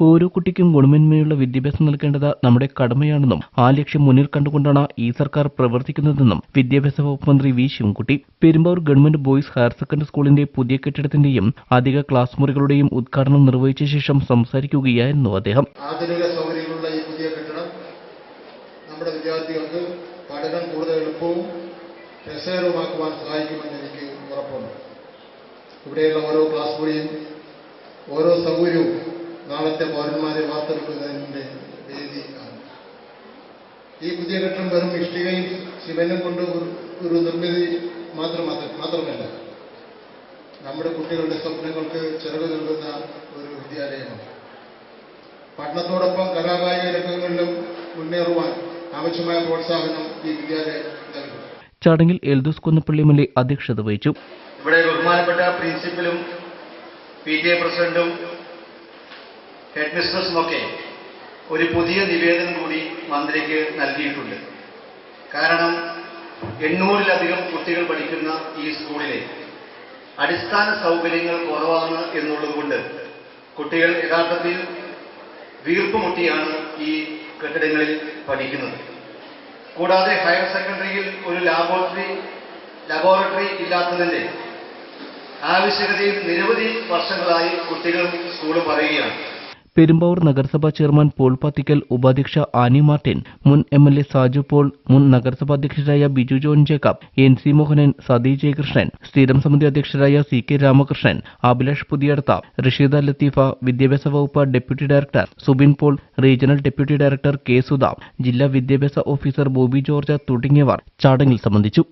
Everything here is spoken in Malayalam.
ഓരോ കുട്ടിക്കും ഗുണമേന്മയുള്ള വിദ്യാഭ്യാസം നൽകേണ്ടത് നമ്മുടെ കടമയാണെന്നും ആ ലക്ഷ്യം മുന്നിൽ കണ്ടുകൊണ്ടാണ് ഈ സർക്കാർ പ്രവർത്തിക്കുന്നതെന്നും വിദ്യാഭ്യാസ വകുപ്പ് മന്ത്രി V Sivankutty Perumbavoor government boys higher secondary സ്കൂളിന്റെ പുതിയ കെട്ടിടത്തിന്റെയും അധിക ക്ലാസ് മുറികളുടെയും ഉദ്ഘാടനം നിർവഹിച്ച ശേഷം സംസാരിക്കുകയായിരുന്നു അദ്ദേഹം. ആധുനിക സൗകര്യങ്ങളുള്ള ഈ പുതിയ കെട്ടിടം നമ്മുടെ വിദ്യാർത്ഥികൾക്ക് പഠനം കൂടുതൽ എളുപ്പവും രസകരവുമാക്കുവാൻ സഹായിക്കുമെന്ന് എനിക്ക് ഉറപ്പുണ്ട്. ഇവിടെയുള്ള ഓരോ ക്ലാസ് മുറിയും ഓരോ സൗകര്യവും നാളത്തെ പൗരന്മാരെ വാർത്തെടുക്കുന്നതിന്റെ വേദി ആണ്. ഈ പുതിയ ഘട്ടം വെറും ഇഷ്ടികയും ശിവനും കൊണ്ട് ഒരു- നിർമ്മിതി മാത്രമല്ല മാത്രമല്ല. നമ്മുടെ കുട്ടികളുടെ സ്വപ്നങ്ങൾക്ക് ചിറക് നൽകുന്ന ഒരു വിദ്യാലയമാണ്. പഠനത്തോടൊപ്പം കലാകായിക രംഗങ്ങളിലും മുന്നേറുവാൻ ആവശ്യമായ പ്രോത്സാഹനം ഈ വിദ്യാലയം നൽകും. ചടങ്ങിൽ എൽദോസ് കുന്നപ്പള്ളി എം എൽ അധ്യക്ഷത വഹിച്ചു. ഇവിടെ ബഹുമാനപ്പെട്ട പ്രിൻസിപ്പലും പി ടി എ പ്രസിഡന്റും ഹെഡ് മിസ്ട്രസുമൊക്കെ ഒരു പുതിയ നിവേദനം കൂടി മന്ത്രിക്ക് നൽകിയിട്ടുണ്ട്. കാരണം എണ്ണൂറിലധികം കുട്ടികൾ പഠിക്കുന്ന ഈ സ്കൂളിലെ അടിസ്ഥാന സൗകര്യങ്ങൾ കുറവാണ് എന്നുള്ളതുകൊണ്ട് കുട്ടികൾ യഥാർത്ഥത്തിൽ വീർപ്പുമുട്ടിയാണ് ഈ കെട്ടിടങ്ങളിൽ പഠിക്കുന്നത്. കൂടാതെ ഹയർ സെക്കൻഡറിയിൽ ഒരു ലാബോറട്ടറി ലബോറട്ടറി ഇല്ലാത്തതിന്റെ ആവശ്യകതയും നിരവധി വർഷങ്ങളായി കുട്ടികൾ സ്കൂൾ പറയുകയാണ്. പെരുമ്പാവൂർ നഗരസഭാ ചെയർമാൻ പോൾ പാത്തിക്കൽ ഉപാധ്യക്ഷ ആനി മാർട്ടിൻ മുൻ M L A Saju Paul മുൻ നഗരസഭാ അധ്യക്ഷരായ Biju John Jacob N C Mohanan Sathi Jayakrishnan സ്ഥിരം സമിതി അധ്യക്ഷരായ സി കെ രാമകൃഷ്ണൻ അഭിലാഷ് പുതിയടത്ത റഷീദ ലത്തീഫ വിദ്യാഭ്യാസ വകുപ്പ് deputy director Subin Paul regional deputy director K Sudha ജില്ലാ വിദ്യാഭ്യാസ ഓഫീസർ ബോബി ജോർജ് തുടങ്ങിയവർ ചടങ്ങിൽ സംബന്ധിച്ചു.